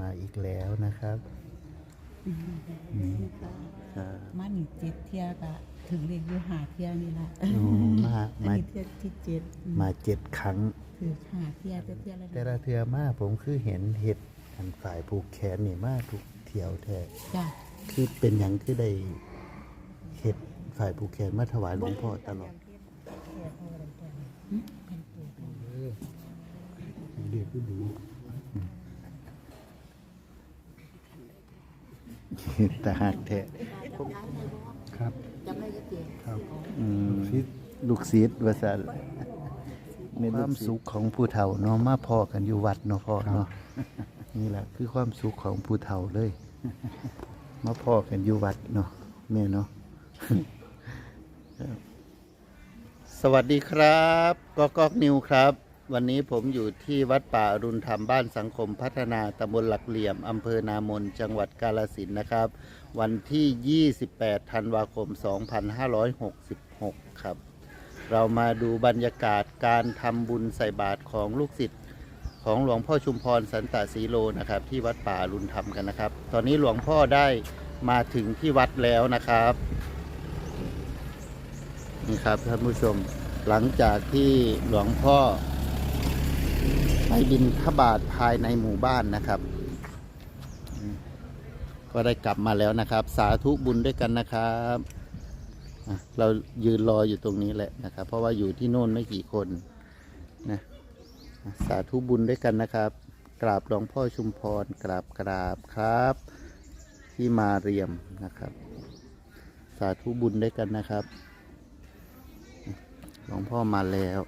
มาอีกแล้วนะครับอืมครับมาหนึ่งเจ็ดเที่ยก็ถึงเลขอยู่หาเที่ยนี่ละอืมมาอันมานี้เที่ยที่เจ็ดอืมมาเจ็ดครั้งถือหาเที่ยแต่เที่ยละแต่ละเทือมาผมคือเห็นเห็ดอันฝ่ายผูกแขนนี่มาทุกเที่ยวแท้จ้ะคือเป็นอย่างคือได้เห็ดฝ่ายผูกแขนมาถวายหลวงพ่อตลอดหึเป็นตัวเป็นเรียกดู ตาหักแท้ครับจำได้ก็เจ็ดครับอืมลูกศิษย์ว่าซั่นความสุขของผู้เฒ่าเนาะมาพอกันอยู่วัดเนาะพ่อเนาะนี่แหละคือความสุขของผู้เฒ่าเลย มาพอกันอยู่วัดเนาะแม่เนาะสวัสดีครับก็ก๊อกนิวครับ วันนี้ผมอยู่ที่วัดป่าอรุณธรรมบ้านสังคมพัฒนาตำบลหลักเหลี่ยมอำเภอนามนจังหวัดกาลสินนะครับ วันที่ 28 ธันวาคม 2566 ครับ เรามาดูบรรยากาศการทำบุญใส่บาตรของลูกศิษย์ของหลวงพ่อชุมพรสันตสีโลนะครับ ที่วัดป่าอรุณธรรมกันนะครับ ตอนนี้หลวงพ่อได้มาถึงที่วัดแล้วนะครับนี่ครับท่านผู้ชมหลังจากที่หลวงพ่อ ไปบินทบาทภายในหมู่บ้านนะครับ ก็ได้กลับมาแล้วนะครับ สาธุบุญด้วยกันนะครับเรายืนรออยู่ตรงนี้แหละนะครับ เพราะว่าอยู่ที่โน่นไม่กี่คนนะสาธุบุญด้วยกันนะครับ กราบหลวงพ่อชุมพรกราบกราบครับ ที่มาเรียมนะครับ สาธุบุญด้วยกันนะครับหลวงพ่อมาแล้ว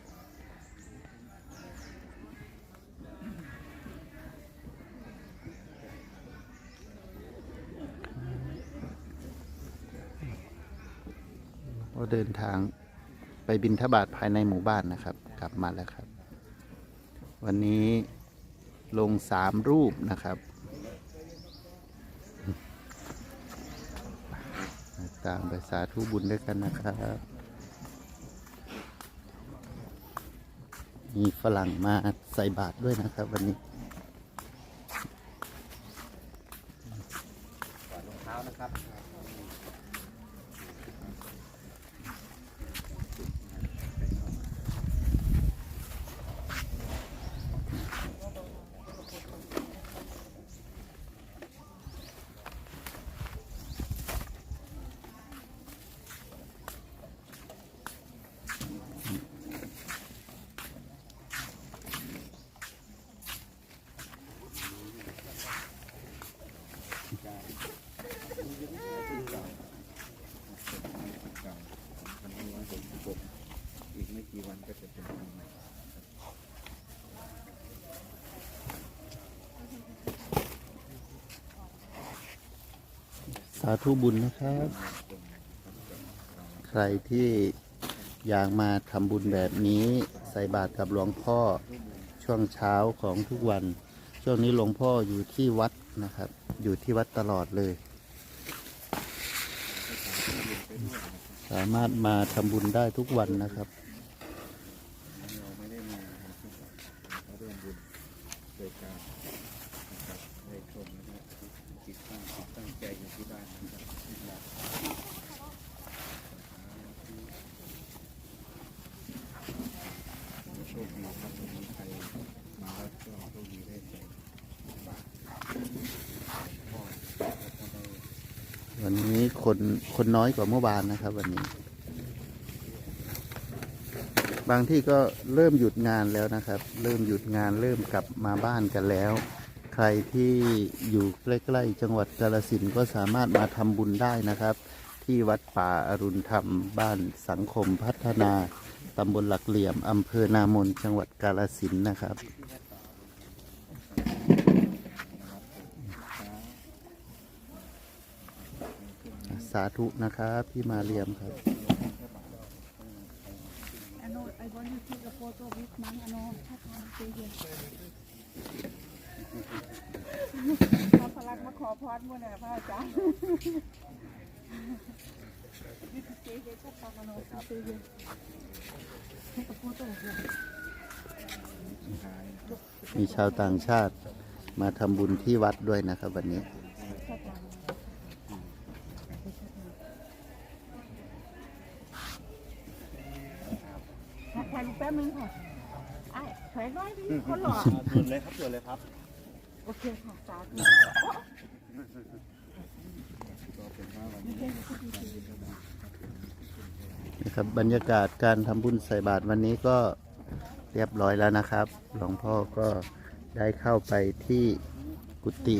ก็เดินทางไปบินทบาทภายในหมู่บ้านนะครับ กลับมาแล้วครับ วันนี้ลงสามรูปนะครับ ตามไปสาธุบุญด้วยกันนะครับ มีฝรั่งมาใส่บาตรด้วยนะครับวันนี้ อีกไม่กี่วันก็จะเป็นวันใหม่ สาธุบุญนะครับ ใครที่อยากมาทำบุญแบบนี้ใส่บาตรกับหลวงพ่อช่วงเช้าของทุกวัน ช่วงนี้หลวงพ่ออยู่ที่วัดนะครับ อยู่ที่วัดตลอดเลย สามารถมาทำบุญได้ทุกวันนะครับเราไม่ได้มาเราร่วมบุญโดยการนะครับได้ชมนะครับจิตตั้งจิตตั้งใจอยู่ที่บ้านนะครับโชคดีครับวันนี้ใครมาวัดก็โชคดีได้ใส่บาตรพ่อแล้วก็ได้ วันนี้คนคนน้อยกว่าเมื่อวานนะครับ วันนี้ บางที่ก็เริ่มหยุดงานแล้วนะครับ เริ่มหยุดงานเริ่มกลับมาบ้านกันแล้ว ใครที่อยู่ใกล้ๆจังหวัดกาลสินก็สามารถมาทำบุญได้นะครับ ที่วัดป่าอรุณธรรมบ้านสังคมพัฒนาตำบลหลักเหลี่ยมอำเภอนามนจังหวัดกาลสินนะครับ สาธุนะครับที่มาเรียมครับ I know I want you to take a photo with man I know ถ้าทำซื้อเยอะพระพลักมาขอพรมื่อน่ะพระอาจารย์ยูทูบเจ๊เจ๊ก็ฟังอโนซื้อเยอะให้กับโฟโต้เยอะมีชาวต่างชาติมาทำบุญที่วัดด้วยนะครับวันนี้ ชอบเราถ่ายรูปแป๊บนึงค่ะ ไอ้ถอยน้อยดิคนหล่อส่วนเลยครับส่วนเลยครับ โอเคค่ะสาธุนว่าวันนี้นะครับบรรยากาศการทำบุญใส่บาตรวันนี้ก็เรียบร้อยแล้วนะครับ หลวงพ่อก็ได้เข้าไปที่กุฏิ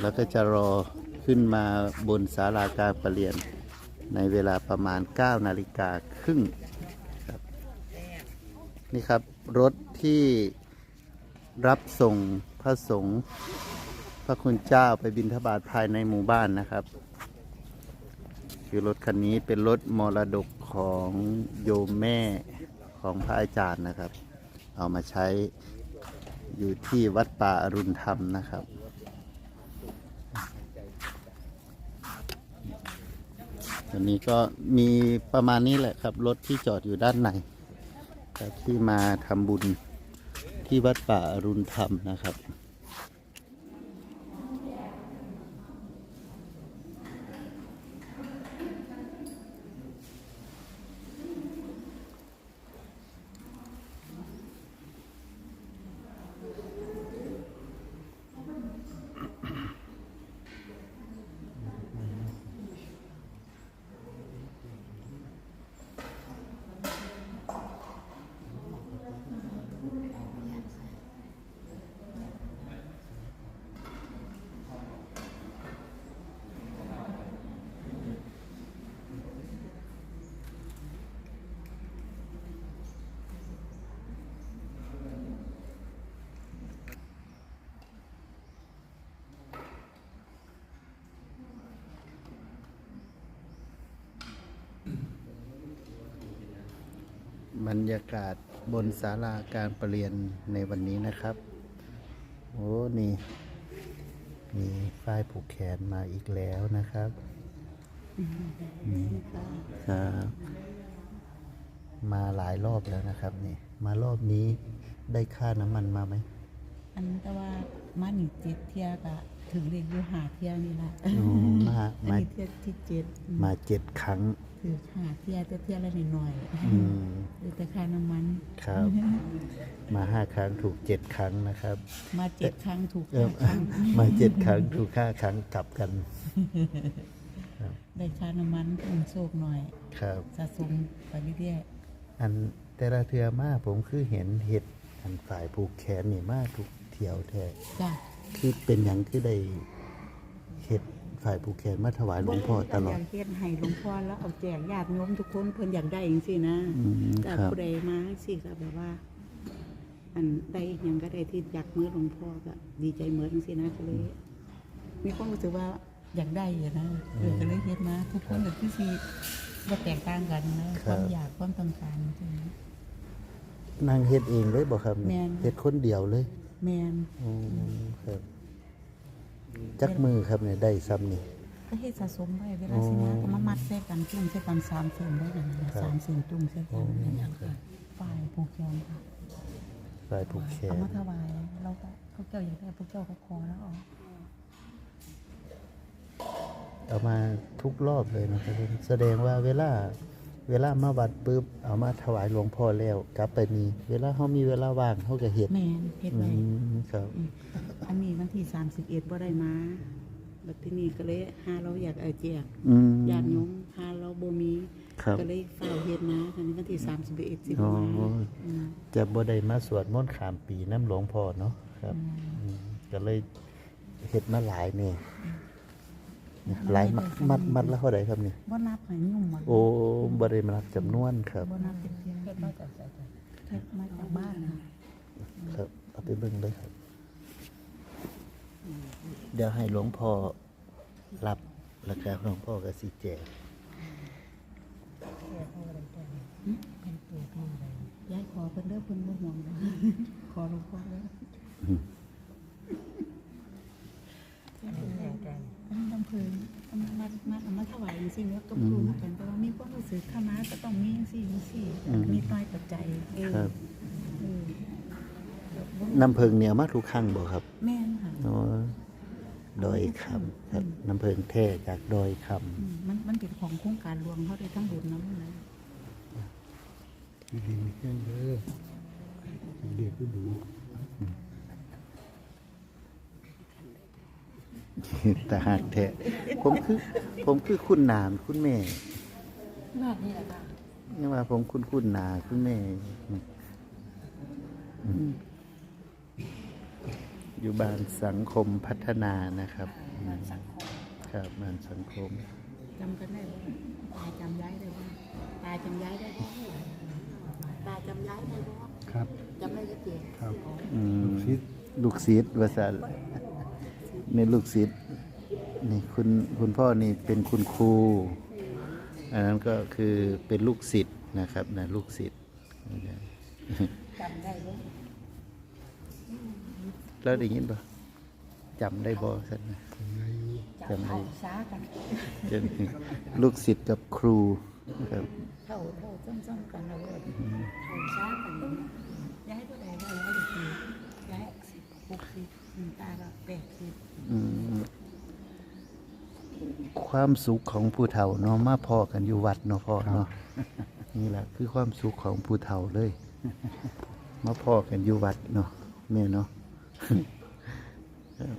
แล้วก็จะรอขึ้นมาบนศาลาการประเรียนในเวลาประมาณ 9 นาฬิกาครึ่ง นี่ครับ รถที่รับส่งพระสงฆ์พระคุณเจ้าไปบิณฑบาตภายในหมู่บ้านนะครับ คือรถคันนี้เป็นรถมรดกของโยมแม่ของพระอาจารย์นะครับ เอามาใช้อยู่ที่วัดป่าอรุณธรรมนะครับวันนี้ก็มีประมาณนี้แหละครับ รถที่จอดอยู่ด้านใน ที่มาทำบุญที่วัดป่าอรุณธรรมนะครับ บรรยากาศบนศาลาการประเรียนในวันนี้นะครับ โอ้นี่ มีฝ้ายผูกแขนมาอีกแล้วนะครับนี่ครับมาหลายรอบแล้วนะครับนี่ มารอบนี้ได้ค่าน้ำมันมาไหม อันแต่ว่ามาหนึ่งเจ็ดเทียกะ ถึงเรียกอยู่หาเที่ยนี่ละอืมมาอันมานี้เที่ยที่เจ็ดอืมมาเจ็ดครั้ง ถือหาเที่ยแต่เที่ยละนิดหน่อยอืมหรือแต่ค่าน้ำมัน ครับ มาห้าครั้งถูกเจ็ดครั้งนะครับ มาเจ็ดครั้งถูกเออห้าครั้งมาเจ็ดครั้งถูกห้าครั้งกลับกันได้ค่าน้ำมันอุ่นโชคหน่อยครับ สะสมไปเรื่อยอันแต่ละเทือมาผมคือเห็นเห็ดอันฝ่ายผูกแขนนี่มาทุกเที่ยวแท้ๆจ้ะ คือเป็นอย่างคือได้เห็ดฝ่ายผูกแขนมาถวายหลวงพ่อตลอดยากเฮ็ดให้หลวงพ่อแล้วเอาแจกญาติโยมทุกคนเพิ่นอยากได้จังซี่นะอืมแต่ครับ ผู้ใดมาสิก็แบบว่า อันได้อหยังก็ได้ที่อยากมือหลวงพ่อก็ดีใจเหมือนจังซี่นะก็เลยมีความรู้สึกว่าอยากได้อยู่นะเลยก็เลยเฮ็ดมา ทุกคนก็คือสิบ่แตกต่างกันนะความอยากความต้องการจริงนางเฮ็ดเองเลยบอกครับแม่น เฮ็ดคนเดียวเลย แม่นอืมครับ จักมือครับเนี่ยได้ซ้ำนี่ ก็เฮ็ดสะสมไว้เวลาสิมาก็มามัดใส่กันจุ่มใส่กันสามเส้นได้กันนะสามเส้นจุ่มใส่กันนั่นน่ะค่ะฝ่ายผูกแขนค่ะฝ่ายผูกแขเอานมาถวายเราก็เขาเจ้าอยากได้พวกเจ้าก็ขอแล้วเออกเอามาทุกรอบเลยนะครับ แสดงว่าเวลา เวลามาวัดปุ๊บเอามาถวายหลวงพ่อแล้วกลับไปนี่เวลาเขามีเวลาว่างเขาก็เฮ็ดแม่นเฮ็ดอืไว้มครับ อืมอันนี้วันที่31บ่ได้มาบัดทีนี้ก็เลยหาเราอยากเอาแจกอืมญาติโยมหาเราบ่มีครับ ก็เลยฝ้าวเฮ็ดมาอันนี้วันที่31สิอ๋อมาอืมจะบ่ได้มาสวดมนต์ข้ามปีน้ำหลวงพ่อเนาะครับอืมก็เลยเฮ็ดมาหลายเนี่ย หลายมัดมัดมัดละเท่าใดครับเนี่ยบ่นับให้ยุ่งหมดโอ้บ่ได้มานับจำนวนครับ บ่นับเป็นเพียงเฮ็ดมาจากไสจ้ะเฮ็ดมาจากบ้านค่ะครับเอาไปเบิ่งเลยครับ เดี๋ยวให้หลวงพ่อรับแล้วก็หลวงพ่อก็สิแจกเป็นตัวเท่าใดยายขอเพิ่นเด้อเพิ่นบ่ห่วงนะขอหลวงพ่อเด้อ อืม อันนี้ลำเพลินเอามามามาเอา มาถวายจังซี่แล้วก็ปรุงกันแต่ว่ามีความรู้สึกข้ามาก็ต้องมีจังซี่จังซี่มีต้อยปัจจัยเออครับเออแบบบ่น้ำเพิงเนี่ยมาทุกครั้งบ่ครับ แม่นค่ะอ๋อดอยคำครับน้ำเพิงแท้จากดอยคอืมมันมันเป็นของโครงการหลวงเขาได้ทั้งบุญน้ำนะดีดีเพื่อนเด้อเด็กก็ดูำแต่หากแท้ผมคือ ผมคือคุณนามคุณแม่มากนี่แหละค่ะนี่ว่าผมคุณคุณนาคุณแม่อืมอยู่บ้านสังคมพัฒนานะครับอืมครับบ้านสังคมจำกันได้บ่ตาจำย้ายได้บ่ตาจำย้ายได้บ่ตาจำย้ายได้บ่ครับจำได้ก็เจ็บครับอืมลูกศิษย์ลูกศิษย์วาสัน นี่ลูกศิษย์นี่คุณคุณพ่อนี่เป็นคุณครู อันนั้นก็คือเป็นลูกศิษย์นะครับนะลูกศิษย์จำได้บ่แล้วได้ยินปะจำได้บ่สันนะจำเข้าช้ากันจะลูกศิษย์กับครูครับเท่าเท่าซ้ำๆกันนะเว้ยเข้าช้ากันย้ายตัวใดได้ย้ายอีกทีย้ายสิบหกสิบอืม ตาก็แปดสิบอืมความสุขของผู้เฒ่าเนาะมาพอกันอยู่วัดเนาะพ่อเนาะนี่แหละคือความสุขของผู้เฒ่าเลย มาพอกันอยู่วัดเนาะแม่เนาะครับ